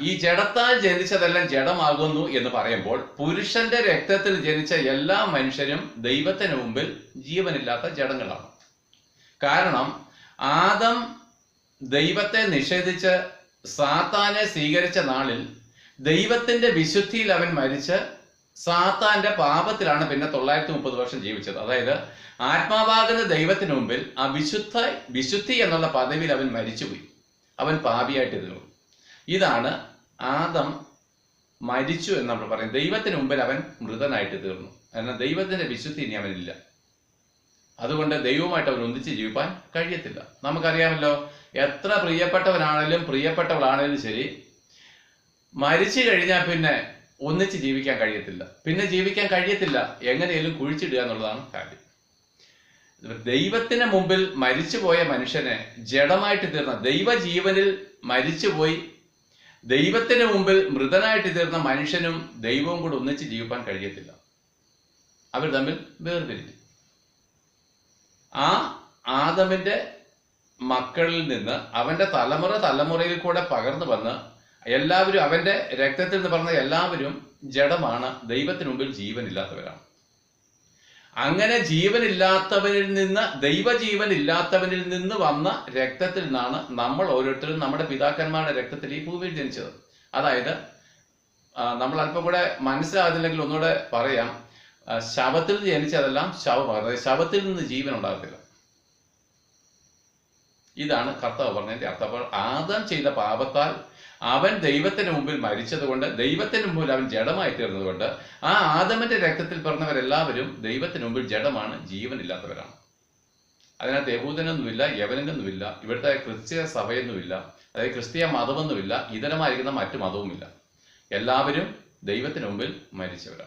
ഈ ജഡത്താൽ ജനിച്ചതെല്ലാം ജഡമാകുന്നു എന്ന് പറയുമ്പോൾ പുരുഷന്റെ രക്തത്തിൽ ജനിച്ച എല്ലാ മനുഷ്യരും ദൈവത്തിന് മുമ്പിൽ ജീവനില്ലാത്ത ജഡങ്ങളാണ്. കാരണം ആദം ദൈവത്തെ നിഷേധിച്ച് സാത്താനെ സ്വീകരിച്ച നാളിൽ ദൈവത്തിന്റെ വിശുദ്ധിയിൽ അവൻ മരിച്ച് സാത്താന്റെ പാപത്തിലാണ് പിന്നെ തൊള്ളായിരത്തി മുപ്പത് വർഷം ജീവിച്ചത്. അതായത് ആത്മാവാകുന്ന ദൈവത്തിന് മുമ്പിൽ ആ വിശുദ്ധ വിശുദ്ധി എന്നുള്ള പദവിയിൽ അവൻ മരിച്ചുപോയി. അവൻ പാപിയായിട്ടിരുന്നു. ഇതാണ് ആദം മരിച്ചു എന്ന് നമ്മൾ പറയും ദൈവത്തിന് മുമ്പിൽ അവൻ മൃതനായിട്ട് തീർന്നു. എന്നാൽ ദൈവത്തിന്റെ വിശുദ്ധി ഇനി അവനില്ല. അതുകൊണ്ട് ദൈവവുമായിട്ട് അവൻ ഒന്നിച്ച് ജീവിപ്പാൻ കഴിയത്തില്ല. നമുക്കറിയാമല്ലോ എത്ര പ്രിയപ്പെട്ടവനാണേലും പ്രിയപ്പെട്ടവളാണെങ്കിലും ശരി മരിച്ചു കഴിഞ്ഞാൽ പിന്നെ ഒന്നിച്ച് ജീവിക്കാൻ കഴിയത്തില്ല. പിന്നെ ജീവിക്കാൻ കഴിയത്തില്ല. എങ്ങനെയെങ്കിലും കുഴിച്ചിടുക എന്നുള്ളതാണ് കാര്യം. ദൈവത്തിന് മുമ്പിൽ മരിച്ചുപോയ മനുഷ്യനെ ജഡമായിട്ട് തീർന്ന ദൈവജീവനിൽ മരിച്ചുപോയി ദൈവത്തിന് മുമ്പിൽ മൃതനായിട്ട് തീർന്ന മനുഷ്യനും ദൈവവും കൂടെ ഒന്നിച്ച് ജീവിക്കാൻ കഴിയത്തില്ല. അവർ തമ്മിൽ വേർതിരിഞ്ഞു ആ ആദമിന്റെ മക്കളിൽ നിന്ന് അവന്റെ തലമുറ തലമുറയിൽ കൂടെ പകർന്നു വന്ന് എല്ലാവരും അവന്റെ രക്തത്തിൽ നിന്ന് പറഞ്ഞ എല്ലാവരും ജഡമാണ് ദൈവത്തിന് മുമ്പിൽ ജീവനില്ലാത്തവരാണ്. അങ്ങനെ ജീവനില്ലാത്തവരിൽ നിന്ന് ദൈവജീവൻ ഇല്ലാത്തവനിൽ നിന്ന് വന്ന രക്തത്തിൽ നിന്നാണ് നമ്മൾ ഓരോരുത്തരും നമ്മുടെ പിതാക്കന്മാരുടെ രക്തത്തിൽ ഈ ഭൂമിയിൽ ജനിച്ചത്. അതായത് നമ്മൾ അല്പം കൂടെ മനസ്സിലാകുന്നില്ലെങ്കിൽ ഒന്നുകൂടെ പറയാം. ശവത്തിൽ ജനിച്ചതെല്ലാം ശവമാണ് ശവത്തിൽ നിന്ന് ജീവൻ ഉണ്ടാകത്തില്ല ഇതാണ് കർത്താവ് പറഞ്ഞതിന്റെ അർത്ഥം. അപ്പോൾ ആദം ചെയ്ത പാപത്താൽ അവൻ ദൈവത്തിന് മുമ്പിൽ മരിച്ചതുകൊണ്ട് ദൈവത്തിന് മുമ്പിൽ അവൻ ജഡമായി തീർന്നതുകൊണ്ട് ആ ആദമന്റെ രക്തത്തിൽ പിറന്നവരെല്ലാവരും ദൈവത്തിന് മുമ്പിൽ ജഡമാണ് ജീവനില്ലാത്തവരാണ്. അതിനകത്ത് യഹൂദനൊന്നുമില്ല യവനൊന്നുമില്ല ഇവിടുത്തെ ക്രിസ്തീയ സഭയൊന്നുമില്ല അതായത് ക്രിസ്തീയ മതമൊന്നുമില്ല ഇതരമായിരിക്കുന്ന മറ്റു മതവുമില്ല. എല്ലാവരും ദൈവത്തിന് മുമ്പിൽ മരിച്ചവരാണ്.